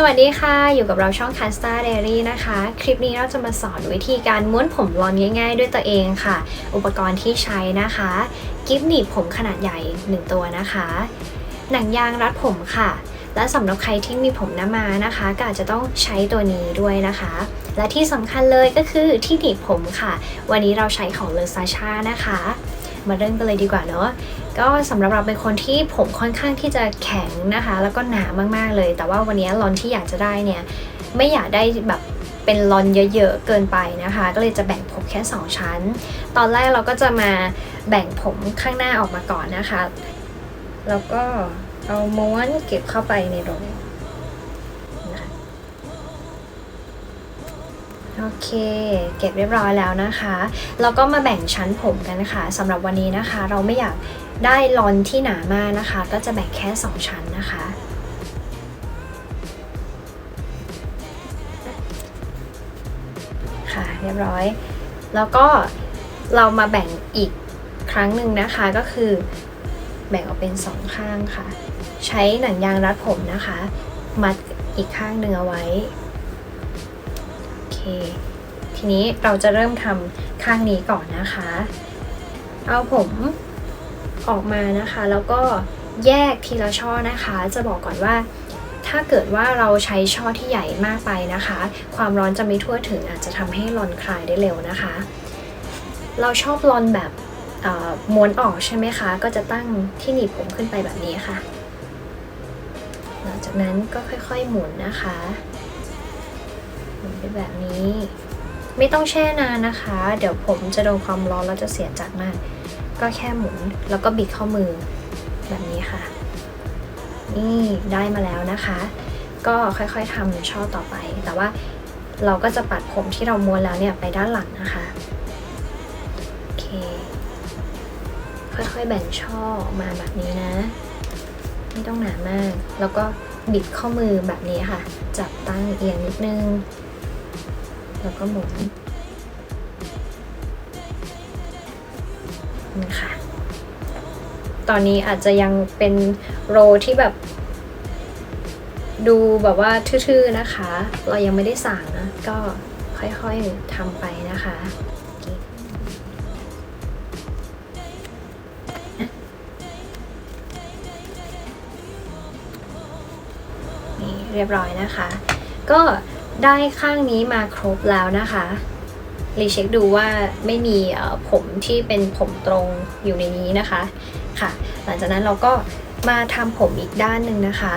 สวัสดีค่ะ อยู่กับเราช่อง c a s t a Diary นะคะ คลิปนี้เราจะมาสอนวิธีการม้วนผมรอนง่าย ๆ ด้วยตัวเองค่ะ อุปกรณ์ที่ใช้นะคะ กิฟหนีบผมขนาดใหญ่ 1 ตัวนะคะ หนังยางรัดผมค่ะ และสำหรับใครที่มีผมหน้ามานะคะ ก็อาจจะต้องใช้ตัวนี้ด้วยนะคะ และที่สำคัญเลยก็คือที่หนีบผมค่ะ วันนี้เราใช้ของเลอซาชานะคะ มาเริ่มกันเลยดีกว่าเนาะ ก็สำหรับเราเป็นคนที่ผมค่อนข้างที่จะแข็งนะคะ แล้วก็หนามากๆเลย แต่ว่าวันนี้ลอนที่อยากจะได้เนี่ยไม่อยากได้แบบเป็นลอนเยอะๆเกินไปนะคะ ก็เลยจะแบ่งผมแค่ 2 ชั้น ตอนแรกเราก็จะมาแบ่งผมข้างหน้าออกมาก่อนนะคะ แล้วก็เอาม้วนเก็บเข้าไปในรงโอเค เก็บเรียบร้อยแล้วนะคะแล้วก็มาแบ่งชั้นผมกันนะคะสำหรับวันนี้นะคะ เราไม่อยาก ได้ลอนที่หนามากนะคะ ก็จะแบ่งแค่ 2 ชั้นนะคะ ค่ะเรียบร้อย แล้วก็เรามาแบ่งอีกครั้งหนึ่งนะคะก็คือแบ่งออกเป็นสองข้างค่ะ ใช้หนังยางรัดผมนะคะ มัดอีกข้างหนึ่งเอาไว้โอเคทีนี้เราจะเริ่มทำข้างนี้ก่อนนะคะ เอาผม ออกมานะคะ แล้วก็แยกทีละช่อนะคะ จะบอกก่อนว่า ถ้าเกิดว่าเราใช้ช่อที่ใหญ่มากไปนะคะ ความร้อนจะไม่ทั่วถึงอาจจะทำให้รอนคลายได้เร็วนะคะ เราชอบรอนแบบม้วนออกใช่ไหมคะ ก็จะตั้งที่หนีบผมขึ้นไปแบบนี้ค่ะ หลังจากนั้นก็ค่อยๆหมุนนะคะหมุนไปแบบนี้ ไม่ต้องแช่นานนะคะ เดี๋ยวผมจะโดนความร้อนแล้วจะเสียจัดมาก ก็แค่หมุนแล้วก็บิดข้อมือแบบนี้ค่ะ นี่ได้มาแล้วนะคะ ก็ค่อยๆทำช่อต่อไป แต่ว่าเราก็จะปัดผมที่เราม้วนแล้วเนี่ยไปด้านหลังนะคะโอเค ค่อยๆแบ่งช่อออกมาแบบนี้นะ ไม่ต้องหนามาก แล้วก็บิดข้อมือแบบนี้ค่ะ จับตั้งเอียงนิดนึง แล้วก็หมุน ค่ะ ตอนนี้อาจจะยังเป็นโรที่แบบ ดูแบบว่าทื่อๆนะคะ เรายังไม่ได้สั่งนะ ก็ค่อยๆทำไปนะคะนี่เรียบร้อยนะคะ ก็ได้ข้างนี้มาครบแล้วนะคะ รีเช็คดูว่าไม่มีผมที่เป็นผมตรงอยู่ในนี้นะคะค่ะ หลังจากนั้นเราก็มาทำผมอีกด้านหนึ่งนะคะ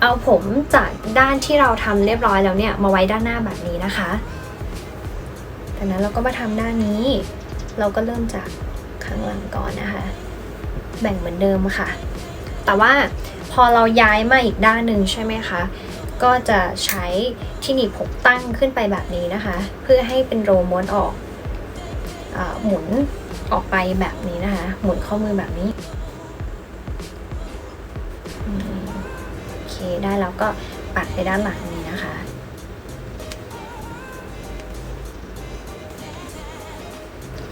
เอาผมจากด้านที่เราทำเรียบร้อยแล้วเนี่ยมาไว้ด้านหน้าแบบนี้นะคะจากนั้นเราก็มาทำด้านนี้ เราก็เริ่มจากข้างหลังก่อนนะคะ แบ่งเหมือนเดิมค่ะ แต่ว่าพอเราย้ายมาอีกด้านหนึ่งใช่ไหมคะ ก็จะใช้ที่หนีบผมตั้งขึ้นไปแบบนี้นะคะ เพื่อให้เป็นโรม้วนออกอหมุนออกไปแบบนี้นะคะ หมุนข้อมือแบบนี้โอเคได้แล้วก็ปัดไปด้านหลังนี้นะคะ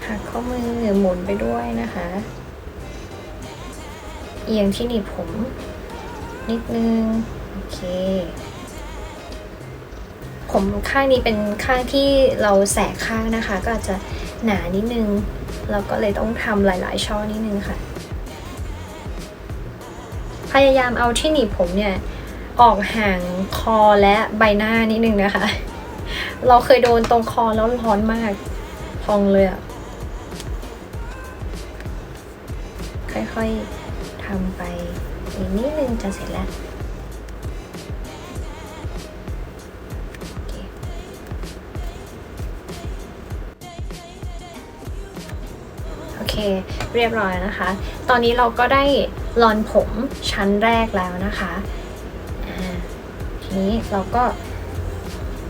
หักข้อมือหมุนไปด้วยนะคะ เอียงที่หนีบผมนิดนึง โอเค ผมข้างนี้เป็นข้างที่เราแสกข้างนะคะ ก็อาจจะหนานิดนึง เราก็เลยต้องทำหลาย ๆ ช่อนิดนึงค่ะ พยายามเอาที่หนีบผมเนี่ย ออกห่างคอและใบหน้านิดนึงนะคะ เราเคยโดนตรงคอแล้วร้อนมากพองเลยอะค่อยๆทำไปอีกนิดนึงจะเสร็จแล้ว เรียบร้อยนะคะ ตอนนี้เราก็ได้ลอนผมชั้นแรกแล้วนะคะทีนี้เราก็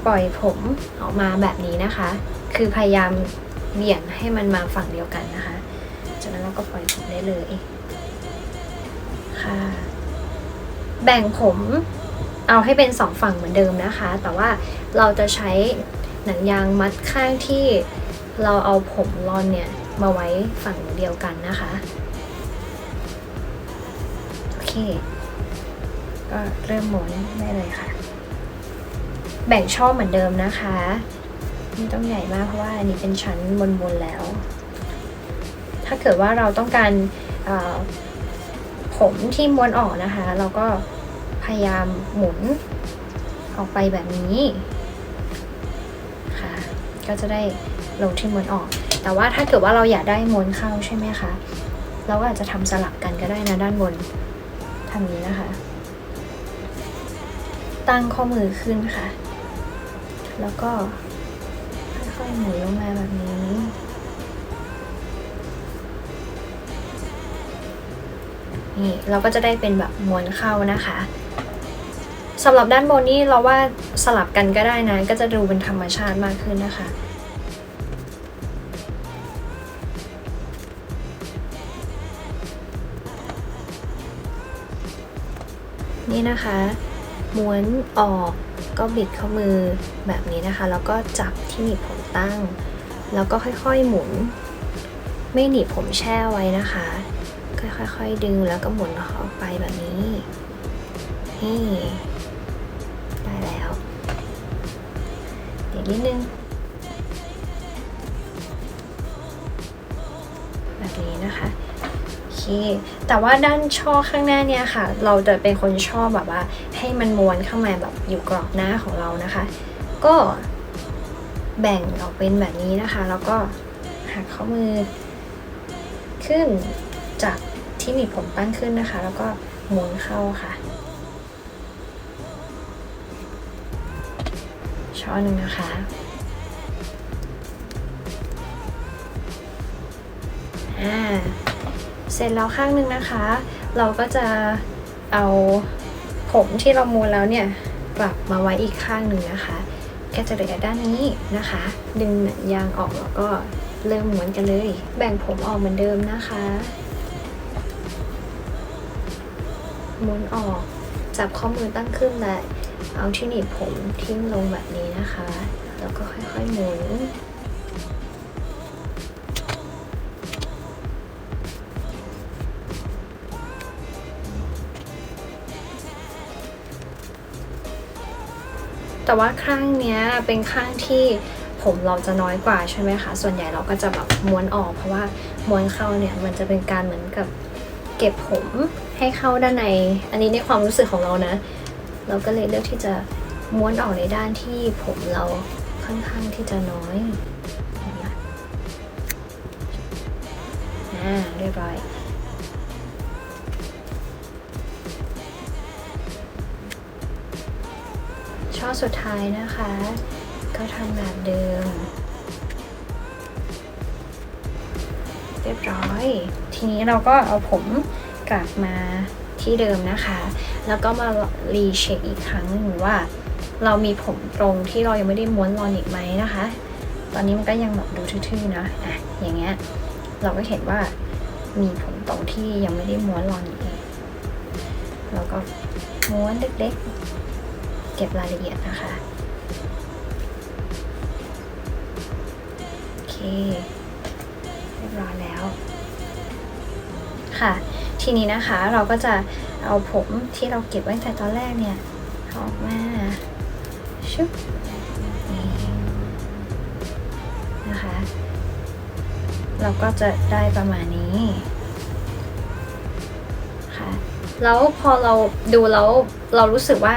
ปล่อยผมออกมาแบบนี้นะคะ คือพยายามเบี่ยงให้มันมาฝั่งเดียวกันนะคะ จากนั้นเราก็ปล่อยผมได้เลยค่ะ แบ่งผมเอาให้เป็นสองฝั่งเหมือนเดิมนะคะ แต่ว่าเราจะใช้หนังยางมัดข้างที่เราเอาผมรอนเนี่ย มาไว้ฝั่งเดียวกันนะคะ โอเค ก็เริ่มม้วนได้เลยค่ะ แบ่งช่อเหมือนเดิมนะคะไม่ต้องใหญ่มากเพราะว่าอันนี้เป็นชั้นบนๆแล้ว ถ้าเกิดว่าเราต้องการผมที่ม้วนออกนะคะ เราก็พยายามหมุนออกไปแบบนี้ค่ะ ก็จะได้ลงที่ม้วนออก แต่ว่าถ้าเกิดว่าเราอยากได้ม้วนเข้าใช่ไหมคะ เราก็อาจจะทำสลับกันก็ได้นะด้านบนทำนี้นะคะ ตั้งข้อมือขึ้นค่ะ แล้วก็ค่อยๆหมุนลงมาแบบนี้นี่เราก็จะได้เป็นแบบม้วนเข้านะคะสำหรับด้านบนนี่เราว่าสลับกันก็ได้นะ ก็จะดูเป็นธรรมชาติมากขึ้นนะคะ นี่นะคะ ม้วนออกก็บิดข้อมือแบบนี้นะคะ แล้วก็จับที่หนีบผมตั้ง แล้วก็ค่อยๆหมุน ไม่หนีบผมแช่ไว้นะคะค่อยๆดึงแล้วก็หมุนออกไปแบบนี้นี่ได้แล้วเดี๋ยวนิดนึง แบบนี้นะคะ เค แต่ว่าด้านช่อข้างหน้าเนี่ยค่ะ เราจะเป็นคนชอบแบบว่า ให้มันม้วนเข้ามาแบบอยู่กรอบหน้าของเรานะคะ ก็แบ่งออกเป็นแบบนี้นะคะ แล้วก็หักข้อมือ ขึ้นจากที่หนีบผมตั้งขึ้นนะคะ แล้วก็หมุนเข้าค่ะช้อนหนึ่งนะคะ อ่า ร็จแล้วข้างหนึ่งนะคะ เราก็จะเอาผมที่เรามูนแล้วเนี่ยกลับมาไว้อีกข้างหนึ่งนะคะ ก็จะเหลือด้านนี้นะคะ ดึงหนังยางออกแล้วก็เริ่มม้วนกันเลย แบ่งผมออกเหมือนเดิมนะคะม้วนออก จับข้อมือตั้งขึ้นและเอาที่หนีบผมทิ้งลงแบบนี้นะคะ แล้วก็ค่อยๆหมุน แต่ว่าข้างเนี้ยเป็นข้างที่ผมเราจะน้อยกว่าใช่ไหมคะ ส่วนใหญ่เราก็จะแบบม้วนออก เพราะว่าม้วนเข้าเนี่ยมันจะเป็นการเหมือนกับเก็บผมให้เข้าด้านใน อันนี้ในความรู้สึกของเรานะ เราก็เลยเลือกที่จะม้วนออกในด้านที่ผมเราค่อนข้างที่จะน้อยอย่างเงี้ยอ่าเรียบร้อย ช่อสุดท้ายนะคะ ก็ทำแบบเดิม เรียบร้อย ทีนี้เราก็เอาผมกลับมาที่เดิมนะคะ แล้วก็มารีเช็คอีกครั้งหนึ่งว่า เรามีผมตรงที่เรายังไม่ได้ม้วนรอนอีกไหมนะคะ ตอนนี้มันก็ยังแบบดูทื่อๆนะอะอย่างเงี้ยเราก็เห็นว่ามีผมตรงที่ยังไม่ได้ม้วนรอนอีกเราก็ม้วนเล็กๆ ก็บรายละเอียดนะคะ โอเค เรียบร้อยแล้ว ค่ะ ทีนี้นะคะเราก็จะเอาผมที่เราเก็บไว้แต่ตอนแรกเนี่ยออกมาชุบนี่นะคะ เราก็จะได้ประมาณนี้ค่ะ แล้วพอเราดูแล้วเรารู้สึกว่า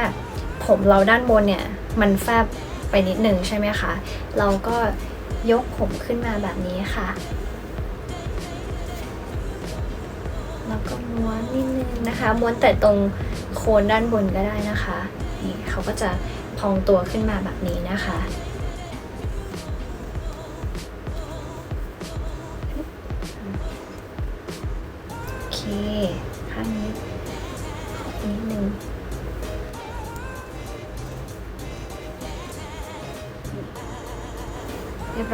ผมเราด้านบนเนี่ยมันแฟบไปนิดหนึ่งใช่ไหมคะ เราก็ยกผมขึ้นมาแบบนี้ค่ะ แล้วก็ม้วนนิดนึงนะคะ ม้วนแต่ตรงโคนด้านบนก็ได้นะคะ นี่เขาก็จะพองตัวขึ้นมาแบบนี้นะคะโอเคข้างนี้นิดนึง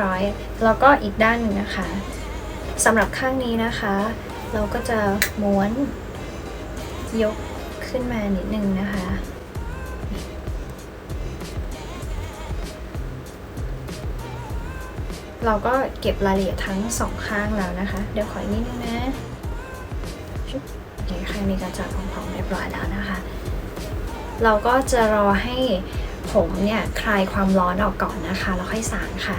ร้อย แล้วก็อีกด้านหนึ่งนะคะสำหรับข้างนี้นะคะ เราก็จะม้วนยกขึ้นมานิดนึงนะคะ เราก็เก็บรายละเอียดทั้งสองข้างแล้วนะคะ เดี๋ยวขออีกนิดนึงนะโอเคข้างนี้ก็จะพองๆเรียบร้อยแล้วนะคะ เราก็จะรอให้ผมเนี่ยคลายความร้อนออกก่อนนะคะ แล้วค่อยสางค่ะ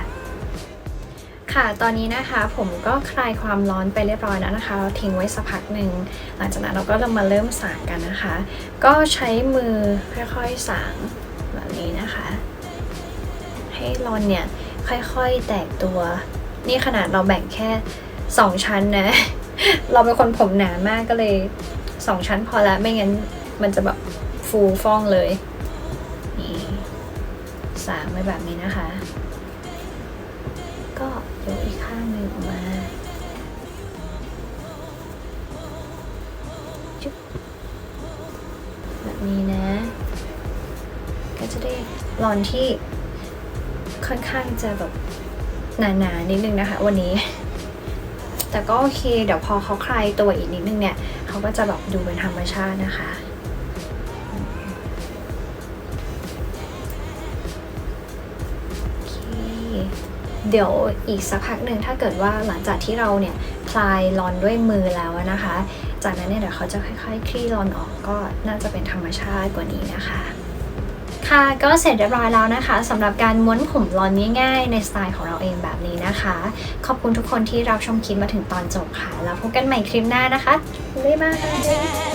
ค่ะ ตอนนี้นะคะผมก็คลายความร้อนไปเรียบร้อยแล้วนะคะ เราทิ้งไว้สักพักหนึ่ง หลังจากนั้นเราก็เรามาเริ่มสางกันนะคะ ก็ใช้มือค่อยๆสางแบบนี้นะคะ ให้ร้อนเนี่ยค่อยๆแตกตัว นี่ขนาดเราแบ่งแค่สองชั้นนะ เราเป็นคนผมหนามากก็เลยสองชั้นพอและไม่งั้นมันจะแบบฟูฟ่องเลย นี่สางไว้แบบนี้นะคะ อกข้างหนึ่งอกมาจุ๊บแบบนี้นะ ก็จะได้รอนที่ค่อนข้างจะแบบหนาๆนิดนึงนะคะ วันนี้ แต่ก็โอเค เดี๋ยวพอเขาคลายตัวอีกนิดนึงเนี่ย เขาก็จะแบบดูเป็นธรรมชาตินะคะ เดี๋ยวอีกสักพักหนึ่งถ้าเกิดว่าหลังจากที่เราเนี่ยคลายรอนด้วยมือแล้วนะคะ จากนั้นเนี่ยเดี๋ยวเขาจะค่อยๆ คลี่รอนออกก็น่าจะเป็นธรรมชาติกว่านี้นะคะค่ะก็เสร็จเรียบร้อยแล้วนะคะสำหรับการม้วนผมรอนง่ายๆ ในสไตล์ของเราเองแบบนี้นะคะ ขอบคุณทุกคนที่รับชมคลิปมาถึงตอนจบค่ะ แล้วพบกันใหม่คลิปหน้านะคะ บ๊ายบาย